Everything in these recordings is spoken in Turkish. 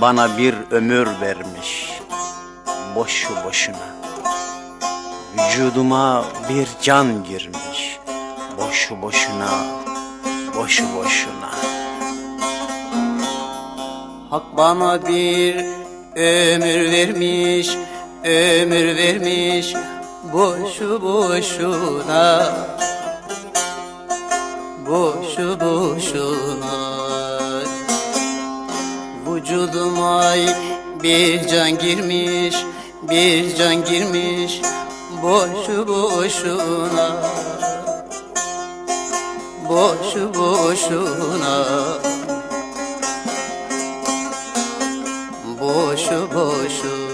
bana bir ömür vermiş boşu boşuna Vücuduma bir can girmiş boşu boşuna boşu boşuna Hak bana bir ömür vermiş, ömür vermiş boşu boşuna. Boşu boşuna. Vücuduma bir can girmiş, bir can girmiş boşu boşuna. Boşu boşuna. boşu boşuna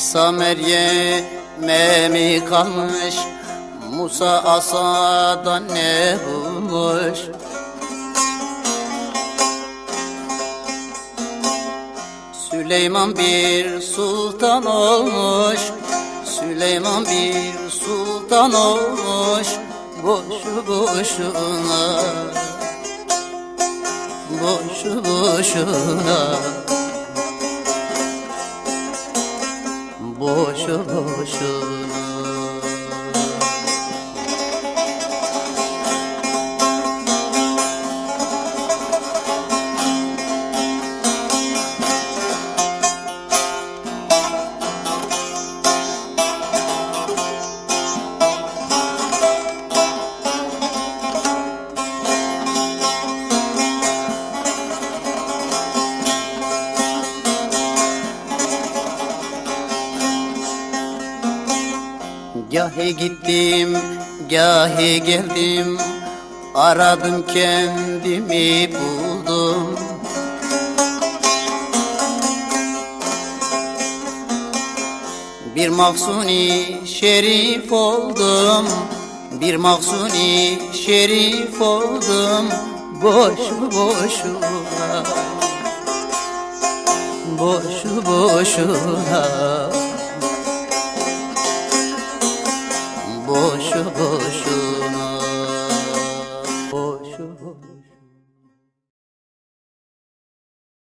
İsa Meryem'e mi kalmış Musa asadan ne bulmuş? Süleyman bir sultan olmuş Süleyman bir sultan olmuş Boşu boşuna Boşu boşuna Boşu boşuna Gahi gittim, gahi geldim. Aradım kendimi buldum. Bir mahsuni şerif oldum. Bir mahsuni şerif oldum. Boşu boşuna Boşu boşuna boşu boşuna